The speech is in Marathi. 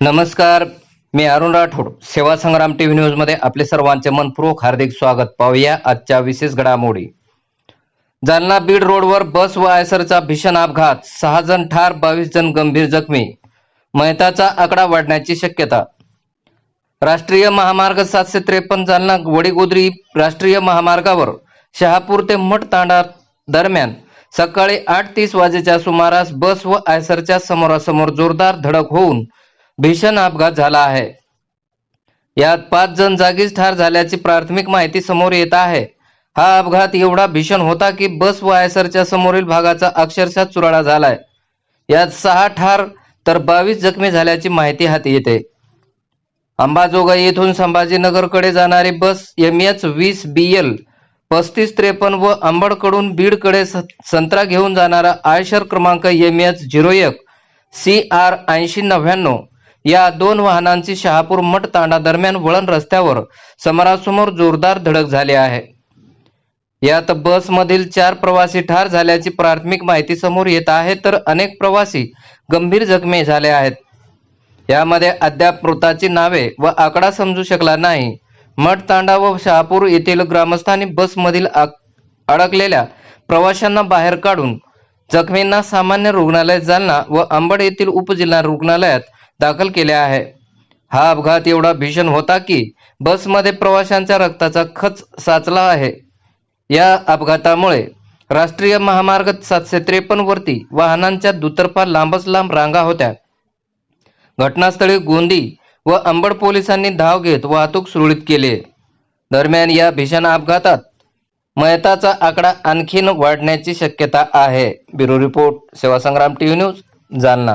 नमस्कार मी अरुण राठोड. सेवा संग्राम टीव्ही न्यूजमध्ये आपले सर्वांचे मनपूर्वक हार्दिक स्वागत. पाहूया आजच्या विशेष घडामोडी. जालना बीड रोडवर बस व आयसरचा भीषण अपघात. सहा जण ठार बावीस जण गंभीर जखमी. मयताचा आकडा वाढण्याची शक्यता. राष्ट्रीय महामार्ग सातशे त्रेपन्न जालना वडीगोद्री राष्ट्रीय महामार्गावर शहापूर ते मठ तांडा दरम्यान सकाळी आठ तीस वाजेच्या सुमारास बस व आयसरच्या समोरासमोर जोरदार धडक होऊन भीषण अपघात झाला आहे. यात पाच जण जागीच ठार झाल्याची प्राथमिक माहिती समोर येत आहे. हा अपघात एवढा भीषण होता की बस व आयसरच्या समोरील भागाचा अक्षरशः चुराडा झालाय. यात सहा ठार तर बावीस जखमी झाल्याची माहिती हाती येते. अंबाजोगाई येथून संभाजीनगरकडे जाणारी बस एम एच वीस बी एल पस्तीस त्रेपन्न व अंबडकडून बीडकडे कडे संत्रा घेऊन जाणारा आयशर क्रमांक एम एच झिरो एक सी आर ऐंशी नव्याण्णव या दोन वाहनांची शहापूर मठ तांडा दरम्यान वळण रस्त्यावर समोरासमोर जोरदार धडक झाली आहे. यात बसमधील चार प्रवासी ठार झाल्याची प्राथमिक माहिती समोर येत आहे तर अनेक प्रवासी गंभीर जखमी झाले आहेत. यामध्ये अद्याप मृताची नावे व आकडा समजू शकला नाही. मठ तांडा व शहापूर येथील ग्रामस्थांनी बसमधील अडकलेल्या प्रवाशांना बाहेर काढून जखमींना सामान्य रुग्णालय जालना व अंबड येथील उपजिल्हा रुग्णालयात दाखल केले आहे. हा अपघात एवढा भीषण होता की बसमध्ये प्रवाशांच्या रक्ताचा खच साचला आहे. या अपघातामुळे राष्ट्रीय महामार्ग सातशे त्रेपन्न वरती वाहनांच्या दुतर्फा लांबच लांब रांगा होत्या. घटनास्थळी गोंदी व अंबड पोलिसांनी धाव घेत वाहतूक सुरळीत केली. दरम्यान या भीषण अपघातात मयताचा आकडा आणखीन वाढण्याची शक्यता आहे. Bureau report Sevasangram TV news Jalna.